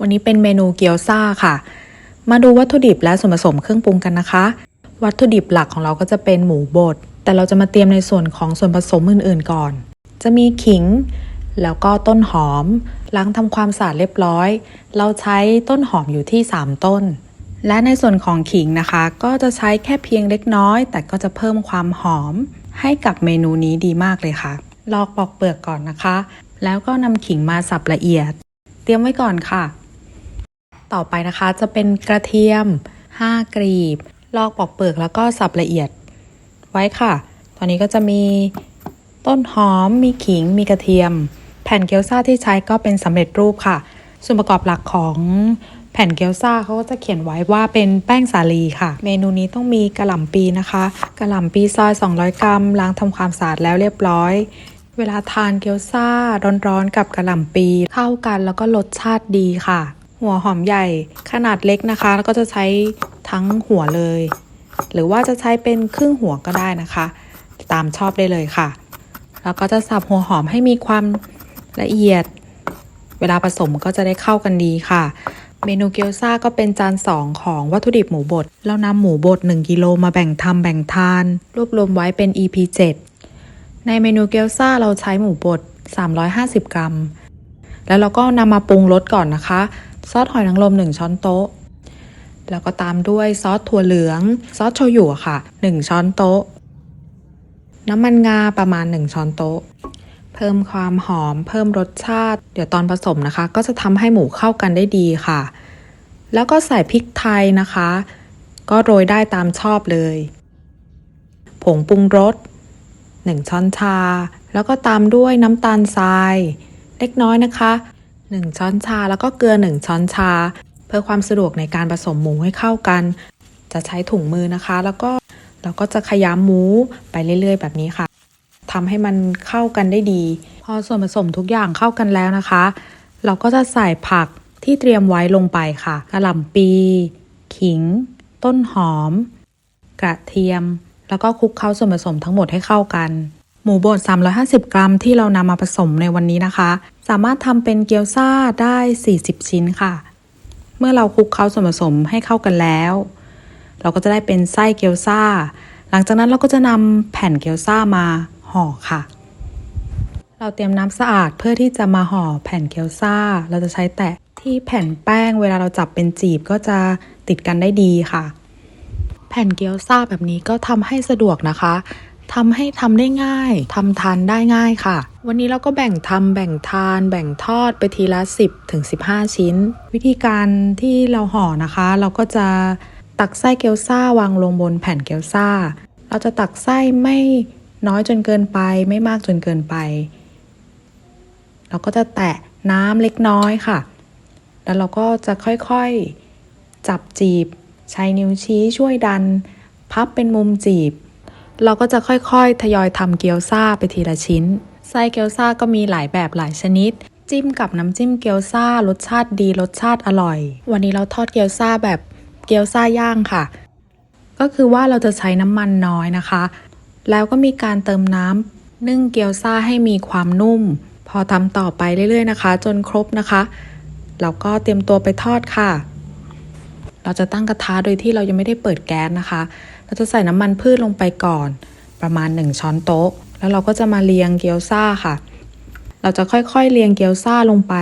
วันนี้เป็นเมนูเกี๊ยวซ่าค่ะ มาดูวัตถุดิบและส่วนผสมเครื่องปรุงกันนะคะ วัตถุดิบหลักของเราก็จะเป็นหมูบด แต่เราจะมาเตรียมในส่วนของส่วนผสมอื่นๆก่อน จะมีขิง แล้วก็ต้นหอม ล้างทำความสะอาดเรียบร้อย เราใช้ต้นหอมอยู่ที่ 3 ต้น และในส่วนของขิงนะคะ ก็จะใช้แค่เพียงเล็กน้อย แต่ก็จะเพิ่มความหอม ให้กับเมนูนี้ดีมากเลยค่ะ ลอกปอกเปลือกก่อนนะคะ แล้วก็นำขิงมาสับละเอียด เตรียมไว้ก่อนค่ะ ต่อไปนะคะจะเป็นกระเทียม 5 กรีบ ลอกปอกเปลือกแล้วก็สับละเอียดไว้ค่ะ ตอนนี้ก็จะมีต้นหอม มีขิง มีกระเทียม แผ่นเกี๊ยวซ่าที่ใช้ก็เป็นสำเร็จรูปค่ะ ส่วนประกอบหลักของแผ่นเกี๊ยวซ่าเขาก็จะเขียนไว้ว่าเป็นแป้งสาลีค่ะ เมนูนี้ต้องมีกระหล่ำปีนะคะกระหล่ำปีซอย 200 กรัมล้างทำความสะอาดแล้วเรียบร้อยเวลาทานเกี๊ยวซ่าร้อนๆกับกระหล่ำปีเข้ากันแล้วก็รสชาติดีค่ะ หัวหอมใหญ่ขนาดเล็กนะคะ แล้วก็จะใช้ทั้งหัวเลย หรือว่าจะใช้เป็นครึ่งหัวก็ได้นะคะ ตามชอบได้เลยค่ะ แล้วก็จะสับหัวหอมให้มีความละเอียด เวลาผสมก็จะได้เข้ากันดีค่ะ เมนูเกี๊ยวซ่าก็เป็นจานสองของวัตถุดิบหมูบดเรานำหมูบด1กิโลมาแบ่งทำแบ่งทาน รวบรวมไว้เป็น EP 7ในเมนูเกี๊ยวซ่าเราใช้หมูบด350 กรัม แล้วเราก็นำมาปรุงรสก่อนนะคะ ซอสหอยนางรม1ช้อนโต๊ะ แล้วก็ตามด้วยซอสถั่วเหลือง ซอสโชยุอะค่ะ 1 ช้อนโต๊ะ น้ำมันงาประมาณ 1 ช้อนโต๊ะ เพิ่มความหอม เพิ่มรสชาติ เดี๋ยวตอนผสมนะคะ ก็จะทำให้หมูเข้ากันได้ดีค่ะ แล้วก็ใส่พริกไทยนะคะ ก็โรยได้ตามชอบเลย ผงปรุงรส1ช้อนชา แล้วก็ตามด้วยน้ำตาลทราย เล็กน้อยนะคะ 1 ช้อนชาแล้วก็เกลือ 1 ช้อนชา เพื่อความสะดวกในการผสมหมูให้เข้ากัน จะใช้ถุงมือนะคะ แล้วก็เราก็จะขยำหมูไปเรื่อย ๆ แบบนี้ค่ะทำให้มันเข้ากันได้ดี พอส่วนผสมทุกอย่างเข้ากันแล้วนะคะ เราก็จะใส่ผักที่เตรียมไว้ลงไปค่ะกระหล่ำปี ขิง ต้นหอม กระเทียม แล้วก็คลุกเคล้าส่วนผสมทั้งหมดให้เข้ากัน หมูบด 350 กรัมที่เรานำมาผสมในวันนี้นะคะ สามารถทำเป็นเกี๊ยวซ่าได้ 40 ชิ้นค่ะ เมื่อเราคลุกเคล้าส่วนผสมให้เข้ากันแล้ว เราก็จะได้เป็นไส้เกี๊ยวซ่า หลังจากนั้นเราก็จะนำแผ่นเกี๊ยวซ่ามาห่อค่ะ เราเตรียมน้ำสะอาดเพื่อที่จะมาห่อแผ่นเกี๊ยวซ่า เราจะใช้แตะที่แผ่นแป้งเวลาเราจับเป็นจีบก็จะติดกันได้ดีค่ะ แผ่นเกี๊ยวซ่าแบบนี้ก็ทำให้สะดวกนะคะ ทำให้ทำได้ง่ายทำทานได้ง่ายค่ะ วันนี้เราก็แบ่งทำแบ่งทาน แบ่งทอดไปทีละ 10ถึง15 ชิ้น วิธีการที่เราห่อนะคะ เราก็จะตักไส้เกี๊ยวซ่าวางลงบนแผ่นเกี๊ยวซ่า เราจะตักไส้ไม่น้อยจนเกินไป ไม่มากจนเกินไป เราก็จะแตะน้ำเล็กน้อยค่ะ แล้วเราก็จะค่อยๆจับจีบ ใช้นิ้วชี้ช่วยดัน พับเป็นมุมจีบ เราก็จะค่อยๆ ทยอยทำเกี๊ยวซ่าไปทีละชิ้น ไส้เกี๊ยวซ่าก็มีหลายแบบหลายชนิด จิ้มกับน้ำจิ้มเกี๊ยวซ่ารสชาติดีรสชาติอร่อย วันนี้เราทอดเกี๊ยวซ่าแบบเกี๊ยวซ่าย่างค่ะ ก็คือว่าเราจะใช้น้ำมันน้อยนะคะ แล้วก็มีการเติมน้ำนึ่งเกี๊ยวซ่าให้มีความนุ่ม พอทำต่อไปเรื่อยๆนะคะ จนครบนะคะเราก็เตรียมตัวไปทอดค่ะ เราจะตั้งกระทะโดยที่เรายังไม่ได้เปิดแก๊สนะคะ เราจะใส่น้ำมันพืชลงไปก่อน ประมาณ 1 ช้อนโต๊ะ แล้วเราก็จะมาเรียงเกี๊ยวซ่าค่ะ เราจะค่อยๆเรียงเกี๊ยวซ่าลงไป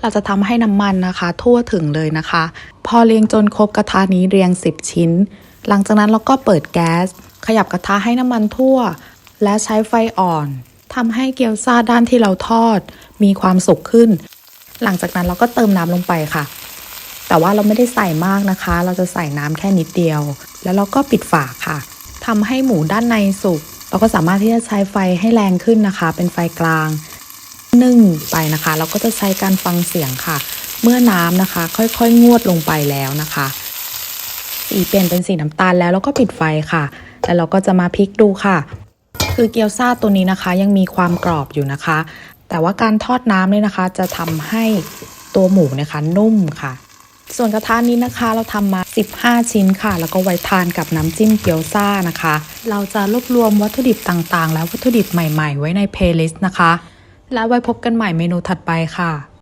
เราจะทำให้น้ำมันนะคะ ทั่วถึงเลยนะคะ พอเรียงจนครบกระทะนี้เรียง 10 ชิ้น หลังจากนั้นเราก็เปิดแก๊ส ขยับกระทะให้น้ำมันทั่ว และใช้ไฟอ่อนทำให้เกี๊ยวซ่าด้านที่เราทอด มีความสุกขึ้น หลังจากนั้นเราก็เติมน้ำลงไปค่ะแต่ว่าเราไม่ได้ใส่มากนะคะ เราจะใส่น้ำแค่นิดเดียว แล้วเราก็ปิดฝาค่ะทำให้หมูด้านในสุก เราก็สามารถที่จะใช้ไฟให้แรงขึ้นนะคะ เป็นไฟกลางนึ่งไปนะคะ เราก็จะใช้การฟังเสียงค่ะ เมื่อน้ำนะคะ ค่อยๆ งวดลงไปแล้วนะคะสีเปลี่ยนเป็นสีน้ำตาลแล้วเราก็ปิดไฟค่ะ แล้วเราก็จะมาพลิกดูค่ะ คือเกี๊ยวซ่าตัวนี้นะคะ ยังมีความกรอบอยู่นะคะ แต่ว่าการทอดน้ำเนี่ยนะคะ จะทำให้ตัวหมูนะคะนุ่มค่ะ ส่วนกระทะนี้นะคะเราทำมา 15 ชิ้นค่ะ แล้วก็ไว้ทานกับน้ำจิ้มเกี๊ยวซ่านะคะ เราจะรวบรวมวัตถุดิบต่างๆ และวัตถุดิบใหม่ๆ ไว้ในเพลย์ลิสต์นะคะ แล้วไว้พบกันใหม่เมนูถัดไปค่ะ